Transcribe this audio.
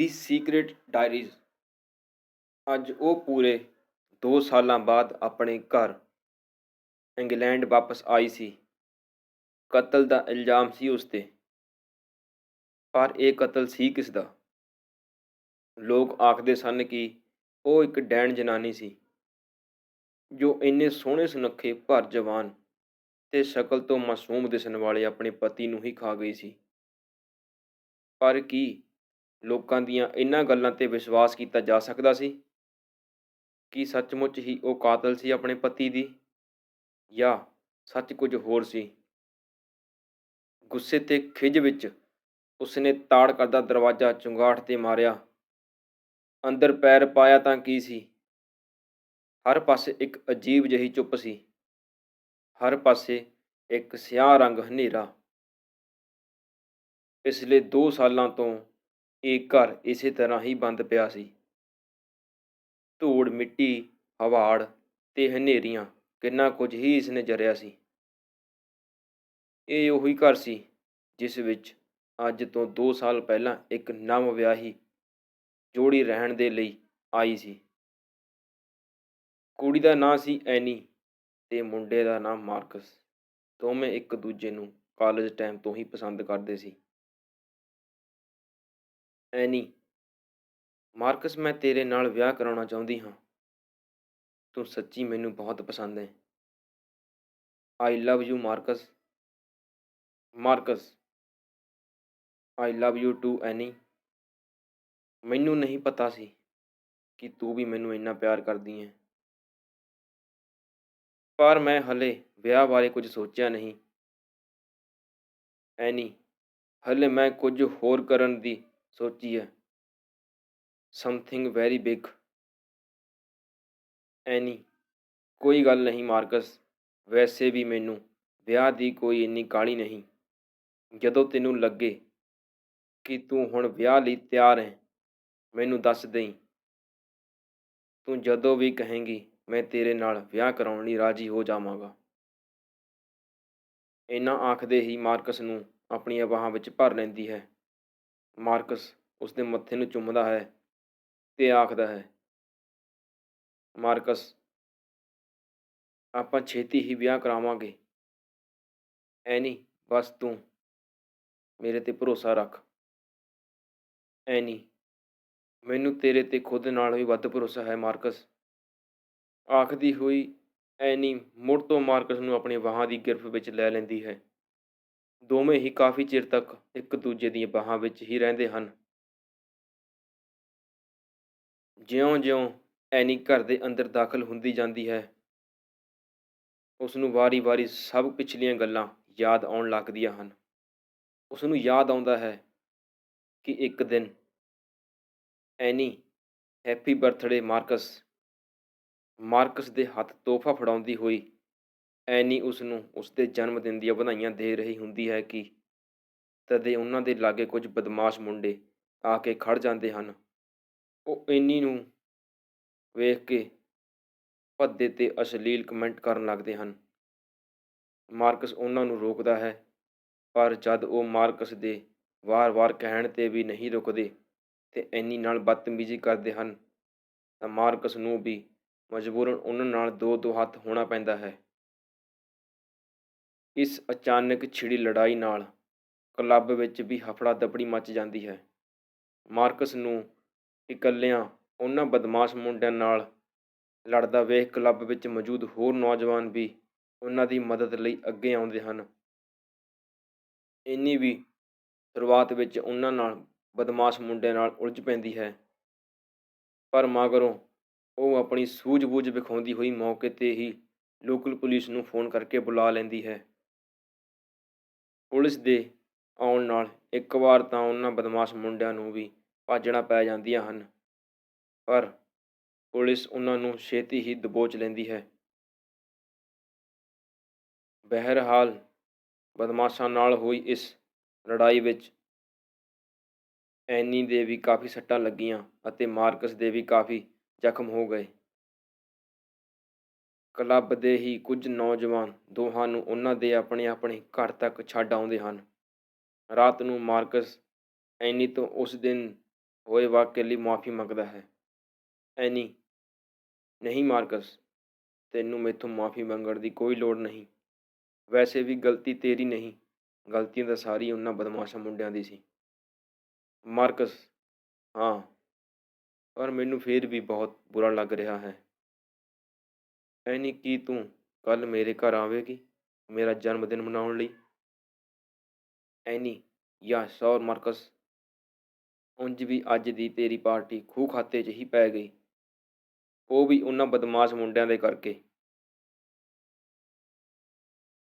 ਦੀ secret diaries ਅੱਜ ਉਹ ਪੂਰੇ 2 ਸਾਲਾਂ ਬਾਅਦ ਆਪਣੇ ਘਰ ਇੰਗਲੈਂਡ ਵਾਪਸ ਆਈ ਸੀ। ਕਤਲ ਦਾ ਇਲਜ਼ਾਮ ਸੀ ਉਸ 'ਤੇ। ਪਰ ਇਹ ਕਤਲ ਸੀ ਕਿਸ ਦਾ ਲੋਕ ਆਖਦੇ ਸਨ ਕਿ ਉਹ ਇੱਕ ਡੈਣ ਜਨਾਨੀ ਸੀ, ਜੋ ਇੰਨੇ ਸੋਹਣੇ ਸੁਨੱਖੇ ਭਰ ਜਵਾਨ ਤੇ ਸ਼ਕਲ ਤੋਂ ਮਾਸੂਮ ਦਿਸਣ ਵਾਲੇ ਆਪਣੇ ਪਤੀ ਨੂੰ ਹੀ ਖਾ ਗਈ ਸੀ। ਪਰ ਕੀ ਲੋਕਾਂ ਦੀਆਂ ਇਹਨਾਂ ਗੱਲਾਂ ਤੇ ਵਿਸ਼ਵਾਸ ਕੀਤਾ ਜਾ ਸਕਦਾ ਸੀ ਕਿ ਸੱਚਮੁੱਚ ਹੀ ਉਹ ਕਾਤਲ ਸੀ ਆਪਣੇ ਪਤੀ ਦੀ ਜਾਂ ਸੱਚ ਕੁਝ ਹੋਰ ਸੀ। ਗੁੱਸੇ ਤੇ ਖਿਜ ਵਿੱਚ ਉਸਨੇ ਤਾੜ ਕਰਦਾ ਦਰਵਾਜ਼ਾ ਚੁੰਗਾਠ ਤੇ ਮਾਰਿਆ। ਅੰਦਰ ਪੈਰ ਪਾਇਆ ਤਾਂ ਕੀ ਸੀ? ਹਰ ਪਾਸੇ ਇੱਕ ਅਜੀਬ ਜਿਹੀ ਚੁੱਪ ਸੀ। ਹਰ ਪਾਸੇ ਇੱਕ ਸਿਆਹ ਰੰਗ ਹਨੇਰਾ। ਪਿਛਲੇ 2 ਸਾਲਾਂ ਤੋਂ ਇਹ ਘਰ ਇਸੇ ਤਰ੍ਹਾਂ ਹੀ ਬੰਦ ਪਿਆ ਸੀ। ਧੂੜ, ਮਿੱਟੀ, ਹਵਾੜ ਤੇ ਹਨੇਰੀਆਂ, ਕਿੰਨਾ ਕੁਝ ਹੀ ਇਸਨੇ ਜਰਿਆ ਸੀ। ਇਹ ਉਹੀ ਘਰ ਸੀ, ਜਿਸ ਵਿੱਚ ਅੱਜ ਤੋਂ 2 ਸਾਲ ਪਹਿਲਾਂ ਇੱਕ ਨਵ ਵਿਆਹੀ ਜੋੜੀ ਰਹਿਣ ਦੇ ਲਈ ਆਈ ਸੀ। ਕੁੜੀ ਦਾ ਨਾਂ ਸੀ ਐਨੀ ਤੇ ਮੁੰਡੇ ਦਾ ਨਾਮ ਮਾਰਕਸ। ਦੋਵੇਂ ਇੱਕ ਦੂਜੇ ਨੂੰ ਕਾਲਜ ਟਾਈਮ ਤੋਂ ਹੀ ਪਸੰਦ ਕਰਦੇ ਸੀ। ਐਨੀ ਮਾਰਕਸ, ਮੈਂ ਤੇਰੇ ਨਾਲ ਵਿਆਹ ਕਰਾਉਣਾ ਚਾਹੁੰਦੀ ਹਾਂ। ਤੂੰ ਸੱਚੀ ਮੈਨੂੰ ਬਹੁਤ ਪਸੰਦ ਹੈ I love you Marcus. Marcus. I love you too Annie. ਮੈਨੂੰ ਨਹੀਂ ਪਤਾ ਸੀ ਕਿ ਤੂੰ ਵੀ ਮੈਨੂੰ ਇੰਨਾ ਪਿਆਰ ਕਰਦੀ ਹੈ ਪਰ ਮੈਂ ਹਲੇ ਵਿਆਹ ਬਾਰੇ ਕੁਝ ਸੋਚਿਆ ਨਹੀਂ। ਐਨੀ। ਹਲੇ ਮੈਂ ਕੁਝ ਹੋਰ ਕਰਨ ਦੀ ਸੋਚੀ ਹੈ ਸਮਥਿੰਗ ਵੈਰੀ ਬਿਗ ਐਨੀ ਕੋਈ ਗੱਲ ਨਹੀਂ ਮਾਰਕਸ ਵੈਸੇ ਵੀ ਮੈਨੂੰ ਵਿਆਹ ਦੀ ਕੋਈ ਇੰਨੀ ਕਾਹਲੀ ਨਹੀਂ ਜਦੋਂ ਤੈਨੂੰ ਲੱਗੇ ਕਿ ਤੂੰ ਹੁਣ ਵਿਆਹ ਲਈ ਤਿਆਰ ਹੈ ਮੈਨੂੰ ਦੱਸ ਦੇਈਂ ਤੂੰ ਜਦੋਂ ਵੀ ਕਹੇਂਗੀ ਮੈਂ ਤੇਰੇ ਨਾਲ ਵਿਆਹ ਕਰਾਉਣ ਲਈ ਰਾਜੀ ਹੋ ਜਾਵਾਂਗਾ ਇੰਨਾ ਆਖਦੇ ਹੀ ਮਾਰਕਸ ਨੂੰ ਆਪਣੀਆਂ ਬਾਹਾਂ ਵਿੱਚ ਭਰ ਲੈਂਦੀ ਹੈ ਮਾਰਕਸ ਉਸਦੇ ਮੱਥੇ ਨੂੰ ਚੁੰਮਦਾ ਹੈ ਤੇ ਆਖਦਾ ਹੈ, ਮਾਰਕਸ, ਆਪਾਂ ਛੇਤੀ ਹੀ ਵਿਆਹ ਕਰਾਵਾਂਗੇ। ਐਨੀ ਬਸ ਤੂੰ ਮੇਰੇ ਤੇ ਭਰੋਸਾ ਰੱਖ। ਐਨੀ ਮੈਨੂੰ ਤੇਰੇ ਤੇ ਖੁਦ ਨਾਲ ਵੀ ਵੱਧ ਭਰੋਸਾ ਹੈ, ਮਾਰਕਸ। ਆਖਦੀ ਹੋਈ ਐਨੀ ਮੁੜ ਤੋਂ ਮਾਰਕਸ ਨੂੰ ਆਪਣੀ ਬਾਹਾਂ ਦੀ ਗਿਰਫ ਵਿੱਚ ਲੈ ਲੈਂਦੀ ਹੈ। ਦੋਵੇਂ ਹੀ ਕਾਫੀ ਚਿਰ ਤੱਕ ਇੱਕ ਦੂਜੇ ਦੀਆਂ ਬਾਹਾਂ ਵਿੱਚ ਹੀ ਰਹਿੰਦੇ ਹਨ। ਜਿਉਂ-ਜਿਉਂ ਐਨੀ ਘਰ ਦੇ ਅੰਦਰ ਦਾਖਲ ਹੁੰਦੀ ਜਾਂਦੀ ਹੈ ਉਸ ਨੂੰ ਵਾਰੀ-ਵਾਰੀ ਸਭ ਪਿਛਲੀਆਂ ਗੱਲਾਂ ਯਾਦ ਆਉਣ ਲੱਗਦੀਆਂ ਹਨ। ਉਸ ਨੂੰ ਯਾਦ ਆਉਂਦਾ ਹੈ ਕਿ ਇੱਕ ਦਿਨ Annie happy birthday Marcus Marcus ਦੇ ਹੱਥ ਤੋਹਫਾ ਫੜਾਉਂਦੀ ਹੋਈ ਐਨੀ ਉਸ ਨੂੰ ਉਸ ਦੇ ਜਨਮ ਦਿਨ ਦੀਆਂ ਵਧਾਈਆਂ ਦੇ ਰਹੀ ਹੁੰਦੀ ਹੈ ਕਿ ਤਦੇ ਉਹਨਾਂ ਦੇ ਲਾਗੇ ਕੁਝ ਬਦਮਾਸ਼ ਮੁੰਡੇ ਆ ਕੇ ਖੜ ਜਾਂਦੇ ਹਨ। ਉਹ ਐਨੀ ਨੂੰ ਵੇਖ ਕੇ ਭੱਦੇ ਤੇ ਅਸ਼ਲੀਲ ਕਮੈਂਟ ਕਰਨ ਲੱਗਦੇ ਹਨ। ਮਾਰਕਸ ਉਹਨਾਂ ਨੂੰ ਰੋਕਦਾ ਹੈ, ਪਰ ਜਦ ਉਹ ਮਾਰਕਸ ਦੇ ਵਾਰ-ਵਾਰ ਕਹਿਣ ਤੇ ਵੀ ਨਹੀਂ ਰੁਕਦੇ ਤੇ ਐਨੀ ਨਾਲ ਬਦਤਮੀਜ਼ੀ ਕਰਦੇ ਹਨ, ਤਾਂ ਮਾਰਕਸ ਨੂੰ ਵੀ ਮਜਬੂਰਨ ਉਹਨਾਂ ਨਾਲ ਦੋ ਦੋ ਹੱਥ ਹੋਣਾ ਪੈਂਦਾ ਹੈ। ਇਸ ਅਚਾਨਕ ਛਿੜੀ ਲੜਾਈ ਨਾਲ ਕਲੱਬ ਵਿੱਚ ਵੀ ਹਫੜਾ ਦਫੜੀ ਮਚ ਜਾਂਦੀ ਹੈ। ਮਾਰਕਸ ਨੂੰ ਇਕੱਲਿਆਂ, ਉਹਨਾਂ ਬਦਮਾਸ਼ ਮੁੰਡਿਆਂ ਨਾਲ ਲੜਦਾ ਵੇਖ ਕਲੱਬ ਵਿੱਚ ਮੌਜੂਦ ਹੋਰ ਨੌਜਵਾਨ ਵੀ ਉਹਨਾਂ ਦੀ ਮਦਦ ਲਈ ਅੱਗੇ ਆਉਂਦੇ ਹਨ। ਇੰਨੀ ਵੀ ਸ਼ੁਰੂਆਤ ਵਿੱਚ ਉਹਨਾਂ ਨਾਲ ਬਦਮਾਸ਼ ਮੁੰਡਿਆਂ ਨਾਲ ਉਲਝ ਪੈਂਦੀ ਹੈ। ਪਰ ਮਗਰੋਂ ਉਹ ਆਪਣੀ ਸੂਝ-ਬੂਝ ਵਿਖਾਉਂਦੀ ਹੋਈ ਮੌਕੇ ਤੇ ਹੀ ਲੋਕਲ ਪੁਲਿਸ ਨੂੰ ਫੋਨ ਕਰਕੇ ਬੁਲਾ ਲੈਂਦੀ ਹੈ। ਪੁਲਿਸ ਦੇ ਆਉਣ ਨਾਲ ਇੱਕ ਵਾਰ ਤਾਂ ਉਹਨਾਂ ਬਦਮਾਸ਼ ਮੁੰਡਿਆਂ ਨੂੰ ਵੀ ਭਾਜਣਾ ਪੈ ਜਾਂਦੀਆਂ ਹਨ। ਪਰ ਪੁਲਿਸ ਉਹਨਾਂ ਨੂੰ ਛੇਤੀ ਹੀ ਦਬੋਚ ਲੈਂਦੀ ਹੈ। ਬਹਿਰਹਾਲ ਬਦਮਾਸ਼ਾਂ ਨਾਲ ਹੋਈ ਇਸ ਲੜਾਈ ਵਿੱਚ ਐਨੀ ਦੇ ਵੀ ਕਾਫੀ ਸੱਟਾਂ ਲੱਗੀਆਂ ਅਤੇ ਮਾਰਕਸ ਦੇ ਵੀ ਕਾਫੀ ਜ਼ਖਮ ਹੋ ਗਏ। ਕਲੱਬ ਦੇ ਹੀ ਕੁਝ ਨੌਜਵਾਨ ਦੋਹਾਂ ਨੂੰ ਉਹਨਾਂ ਦੇ ਆਪਣੇ ਆਪਣੇ ਘਰ ਤੱਕ ਛੱਡ ਆਉਂਦੇ ਹਨ। ਰਾਤ ਨੂੰ ਮਾਰਕਸ ਐਨੀ ਤੋਂ ਉਸ ਦਿਨ ਹੋਏ ਵਾਕਿਆ ਲਈ ਮਾਫ਼ੀ ਮੰਗਦਾ ਹੈ। ਐਨੀ, ਨਹੀਂ ਮਾਰਕਸ, ਤੈਨੂੰ ਮੈਥੋਂ ਮਾਫ਼ੀ ਮੰਗਣ ਦੀ ਕੋਈ ਲੋੜ ਨਹੀਂ। ਵੈਸੇ ਵੀ ਗਲਤੀ ਤੇਰੀ ਨਹੀਂ ਗਲਤੀ ਤਾਂ ਸਾਰੀ ਉਹਨਾਂ ਬਦਮਾਸ਼ਾਂ ਮੁੰਡਿਆਂ ਦੀ ਸੀ। ਮਾਰਕਸ, ਹਾਂ, ਪਰ ਮੈਨੂੰ ਫੇਰ ਵੀ ਬਹੁਤ ਬੁਰਾ ਲੱਗ ਰਿਹਾ ਹੈ। ਐਨੀ ਕੀ ਤੂੰ ਕੱਲ ਮੇਰੇ ਘਰ ਆਵੇਗੀ ਮੇਰਾ ਜਨਮ ਦਿਨ ਮਨਾਉਣ ਲਈ। ਐਨੀ ਯਾ ਸੌਰ ਮਰਕਸ, ਉਂਝ ਵੀ ਅੱਜ ਦੀ ਤੇਰੀ ਪਾਰਟੀ ਖੂਹ ਖਾਤੇ 'ਚ ਹੀ ਪੈ ਗਈ। ਉਹ ਵੀ ਉਹਨਾਂ ਬਦਮਾਸ਼ ਮੁੰਡਿਆਂ ਦੇ ਕਰਕੇ।